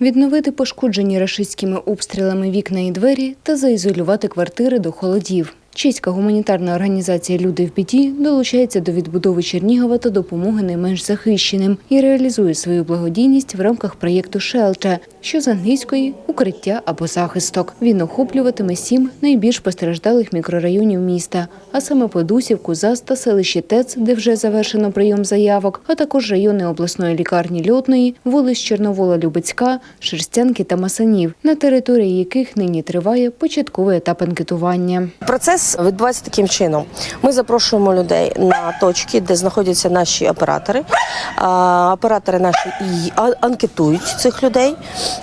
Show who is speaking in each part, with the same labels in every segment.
Speaker 1: відновити пошкоджені рашистськими обстрілами вікна і двері та заізолювати квартири до холодів. Чеська гуманітарна організація Люди в біді долучається до відбудови Чернігова та допомоги найменш захищеним і реалізує свою благодійність в рамках проєкту Шелча, що з англійської укриття або захисток. Він охоплюватиме сім найбільш постраждалих мікрорайонів міста, а саме Подусівку, ЗАЗ та селище ТЕЦ, де вже завершено прийом заявок, а також райони обласної лікарні Льотної, вулиць Чорновола Любецька, Шерстянки та Масанів, на території яких нині триває початковий етап анкетування.
Speaker 2: Процес відбувається таким чином. Ми запрошуємо людей на точки, де знаходяться наші оператори. Оператори наші анкетують цих людей,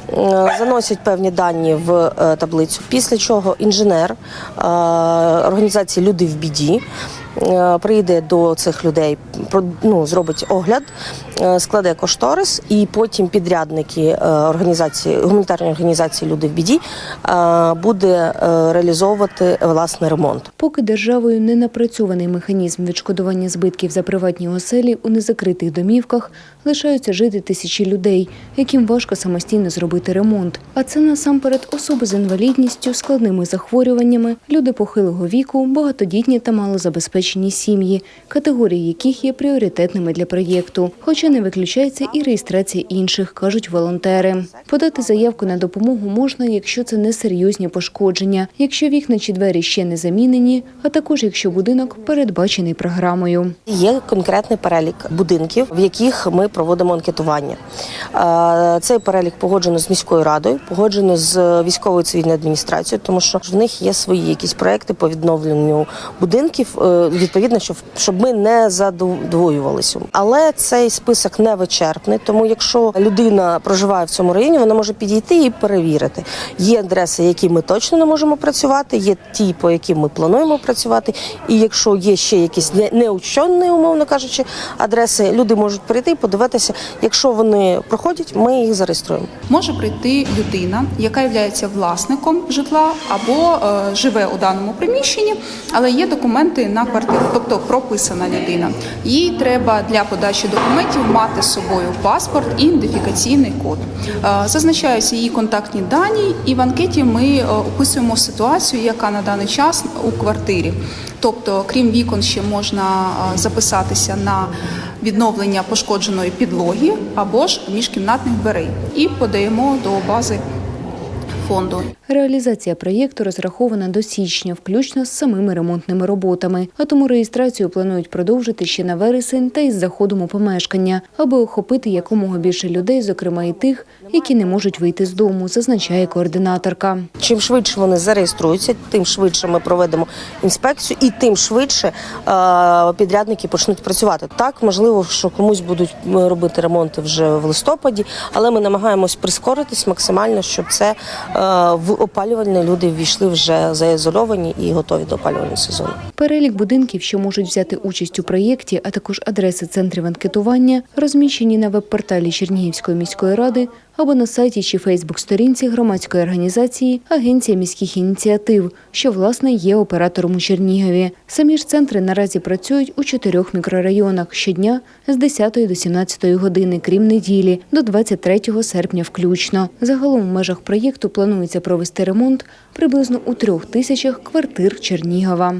Speaker 2: е, заносять певні дані в е, таблицю. Після чого інженер е, організації Люди в біді. Е, Прийде до цих людей, ну, зробить огляд, е, складе кошторис, і потім підрядники е, організації гуманітарної організації Люди в біді буде реалізовувати власний ремонт.
Speaker 1: Поки державою не напрацьований механізм відшкодування збитків за приватні оселі у незакритих домівках, лишаються жити тисячі людей, яким важко самостійно зробити ремонт. А це насамперед особи з інвалідністю, складними захворюваннями, люди похилого віку, багатодітні та малозабезпечені сім'ї, категорії яких є пріоритетними для проєкту. Хоча не виключається і реєстрація інших, кажуть волонтери. Подати заявку на допомогу можна, якщо це не серйозні пошкодження, якщо вікна чи двері ще не замінені, а також якщо будинок передбачений програмою.
Speaker 2: Є конкретний перелік будинків, в яких ми проводимо анкетування. Е, Цей перелік погоджено з міською радою, погоджено з військовою цивільною адміністрацією, тому що в них є свої якісь проекти по відновленню будинків. Відповідно, щоб щоб ми не задовоювалися. Але цей список не вичерпний. Тому, якщо людина проживає в цьому районі, вона може підійти і перевірити. Є адреси, які ми точно не можемо працювати, є ті, по яким ми плануємо працювати. І якщо є ще якісь не- неучені, умовно кажучи, адреси, люди можуть прийти і подивитися. Якщо вони проходять, ми їх зареєструємо.
Speaker 3: може прийти людина, яка є власником житла або е, живе у даному приміщенні, але є документи на квартиру, тобто прописана людина. Їй треба для подачі документів мати з собою паспорт і ідентифікаційний код. Е, Зазначаються її контактні дані, і в анкеті ми е, описуємо ситуацію, яка на даний час у квартирі. Тобто, крім вікон, ще можна е, записатися на відновлення пошкодженої підлоги або ж міжкімнатних дверей і подаємо до бази фонду.
Speaker 1: Реалізація проєкту розрахована до січня, включно з самими ремонтними роботами. А тому реєстрацію планують продовжити ще на вересень та із заходом у помешкання, аби охопити якомога більше людей, зокрема і тих, які не можуть вийти з дому, зазначає координаторка.
Speaker 2: Чим швидше вони зареєструються, тим швидше ми проведемо інспекцію, і тим швидше підрядники почнуть працювати. Так, можливо, що комусь будуть робити ремонти вже в листопаді, але ми намагаємось прискоритись максимально, щоб це в опалювальні люди ввійшли вже заізольовані і готові до опалювального сезону.
Speaker 1: Перелік будинків, що можуть взяти участь у проєкті, а також адреси центрів анкетування, розміщені на веб-порталі Чернігівської міської ради або на сайті чи Фейсбук-сторінці громадської організації Агенція міських ініціатив, що власне є оператором у Чернігові. Самі ж центри наразі працюють у чотирьох мікрорайонах щодня з 10 до 17 години, крім неділі, до 23 серпня включно. Загалом в межах проєкту планується провести ремонт приблизно у трьох тисячах квартир Чернігова.